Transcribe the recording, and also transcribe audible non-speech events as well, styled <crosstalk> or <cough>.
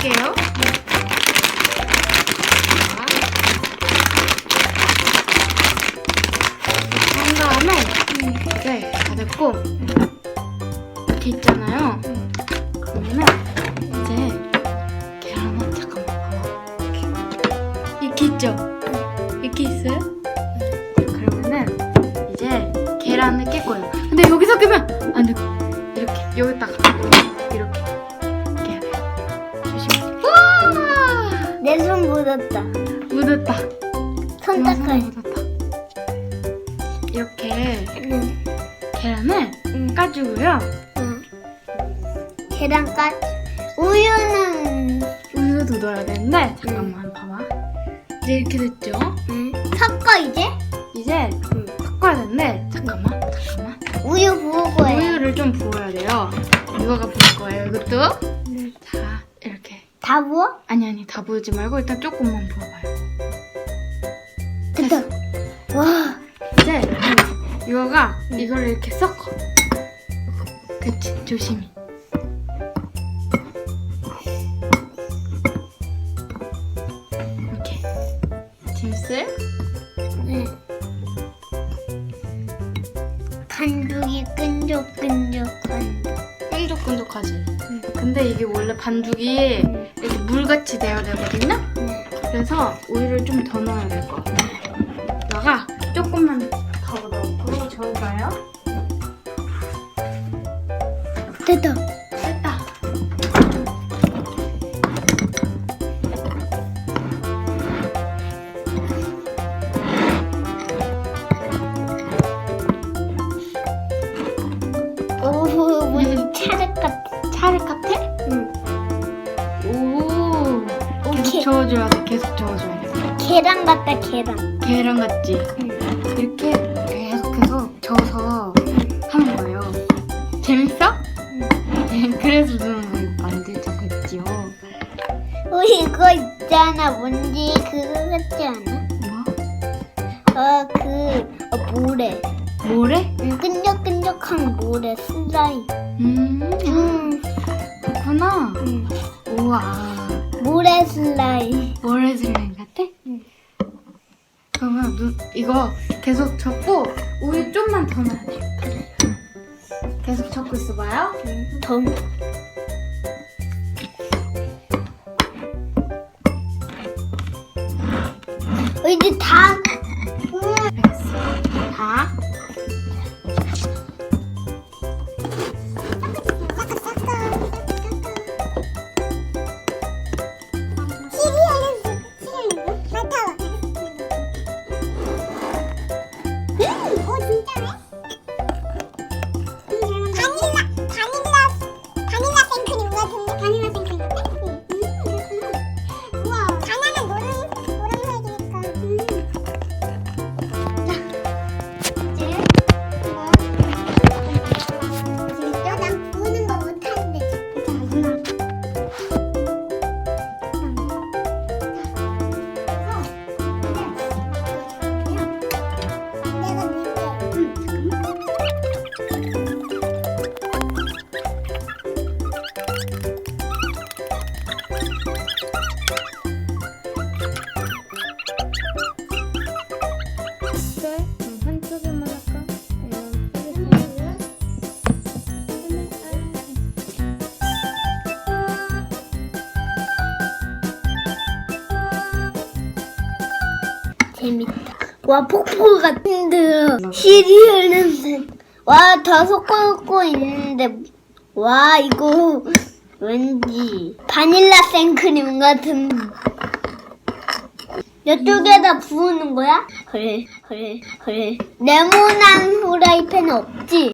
해줄게요. 자. 한 다음에 이제 다 됐고 이렇게 있잖아요. 그러면은 이제 계란을 잠깐만. 이렇게 있죠? 이렇게 있어요? 그러면은 이제 계란을 깰 거예요. 근데 여기서 깨면 안 돼. 이렇게 여기다가 묻었다. 묻었다. 손 닦아야 묻었다. 이렇게 응. 계란을 응. 까주고요. 응. 계란까지. 우유는 우유도 넣어야 되는데 잠깐만 봐봐. 이제 이렇게 됐죠? 응. 섞어 이제. 이제 섞어야 되는데 잠깐만 잠깐만. 우유 부을 거예요. 우유를 좀 부어야 돼요. 이거가 부을 거예요. 이것도. 다 부어? 아니 아니 다 부으지 말고 일단 조금만 부어봐요. 됐다. 와. 이제 이거가 이걸 이렇게 섞어. 그치 조심히. 이렇게. 재밌어요? 네. 반죽이 끈적끈적한다. 끈적끈적하지. 근데 이게 원래 반죽이 이렇게 물같이 돼야 되거든요. 네. 그래서 우유를 좀 더 넣어야 될 것 같아요. 여기다가 조금만 더 넣고 저을까요? 됐다. 됐다. 저어줘야 돼. 계속 저어줘야 돼. 계란 같다, 계란. 계란 같지? 응. 이렇게 계속해서 저어서 하는 거예요. 재밌어? <laughs> 그래서 좀 만들자 했지요. 어, 이거 있잖아. 뭔지 그거 같지 않아? 뭐? 어, 그, 어, 모래. 뭐래? 응, 끈적끈적한 모래 슬라임. 음, 음, 그렇구나. 음. 우와. 모래 슬라임. 모래 슬라임 같아? 응. 그러면 눈, 이거 계속 접고 우유 좀만 더 넣어야 돼. 계속 접고 있어봐요. 덤. 어, 이제 다. 재밌다. 와 폭포 같은데요. 시리얼 냄새. 와 다 섞어놓고 있는데 와 이거 왠지 바닐라 생크림 같은. 이쪽에다 부으는 거야? 그래 그래 그래. 네모난 후라이팬 없지?